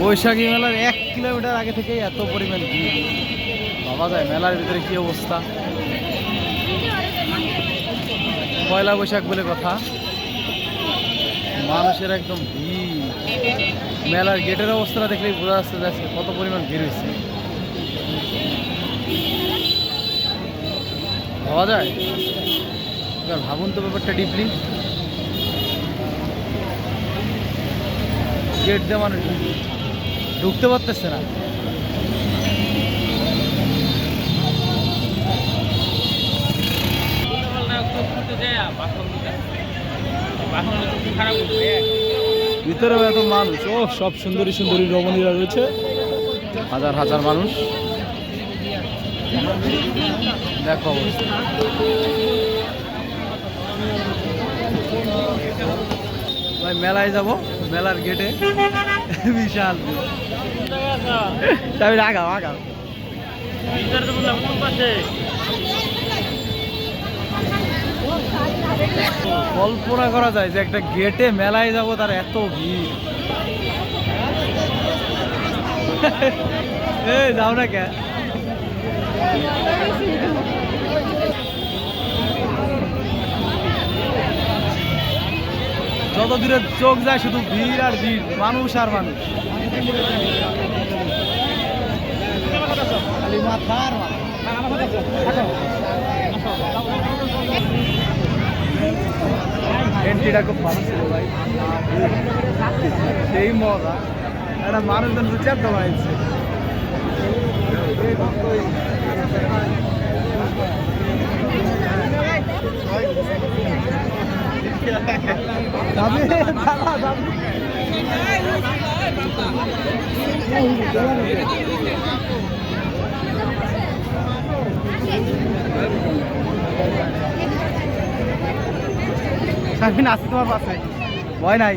বৈশাখী মেলার এক কিলোমিটার আগে থেকেই এত পরিমাণ ভিড়। বাবা যায়, মেলার ভিতরে কি অবস্থা? পয়লা বৈশাখ বলে কথা। মানুষের একদম ভিড়। মেলার গেটের অবস্থাটা দেখলেই বোঝা যাচ্ছে যে আজকে কত পরিমাণ ভিড় হয়েছে। ভাবা যায়। এবার ভাবুন তো ব্যাপারটা ডিপলি গেট দিয়ে মানুষ ঢুকতে পারতেছে না। ভিতরে এত মানুষ, ও সব সুন্দরী সুন্দরী রমণীরা রয়েছে। হাজার হাজার মানুষ। দেখো মেলায় যাব, মেলার গেটে বিশাল। তবে আগাও আগাও। কল্পনা করা যায় যে একটা গেটে মেলায় যাব, তার এত ভিড়। এই, যাও না কে? যত দূরে চোখ যায়, শুধু ভিড় আর ভিড়, মানুষ আর মানুষ। এন্ট্রিটা খুব ভালো ছিল ভাই সেই মজা একটা মানুষজন বিচার দেওয়া হয়েছে যাবে দাদা সাবিন আছে তোমার পাশে। ভয় নাই।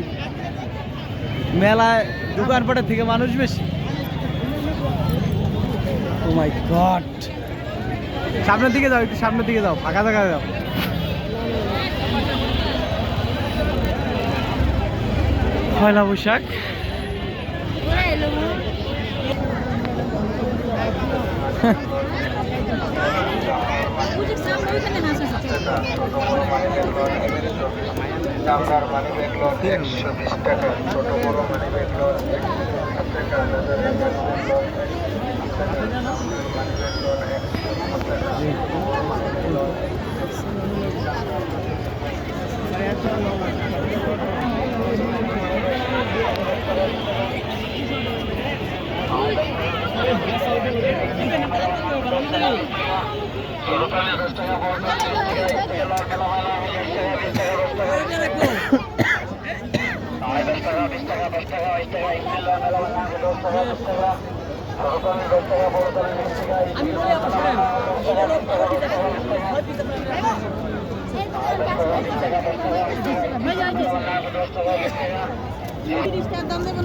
মেলায় দোকানপাটের থেকে মানুষ বেশি। ও মাই গড সামনের দিকে যাও একটু সামনের দিকে যাও ফাঁকা জায়গায় যাও। পয়লা বৈশাখ। টাকার মানি ব্যাগ লোন একশো বিশ টাকা ছোট বড় মানি ব্যাগ লোন দশ টাকা দশ টাকা বিশ টাকা দশ টাকা বাইশ টাকা ইন্দিল্লা মেলা বাংলা টাকা তিরিশটার দাম দেবো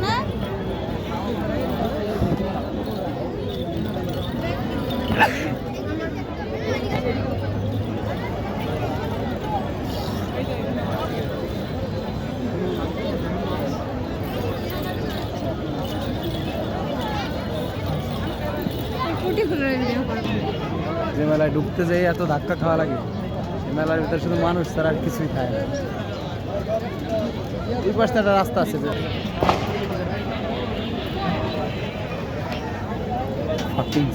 যে মেলায় ঢুকতে যাই এত ধাক্কা খাওয়া লাগে সে মেলার ভিতরে শুধু মানুষ ছাড়া আর কিছুই খায় না। এই পাশে একটা রাস্তা আছে যে। Fucking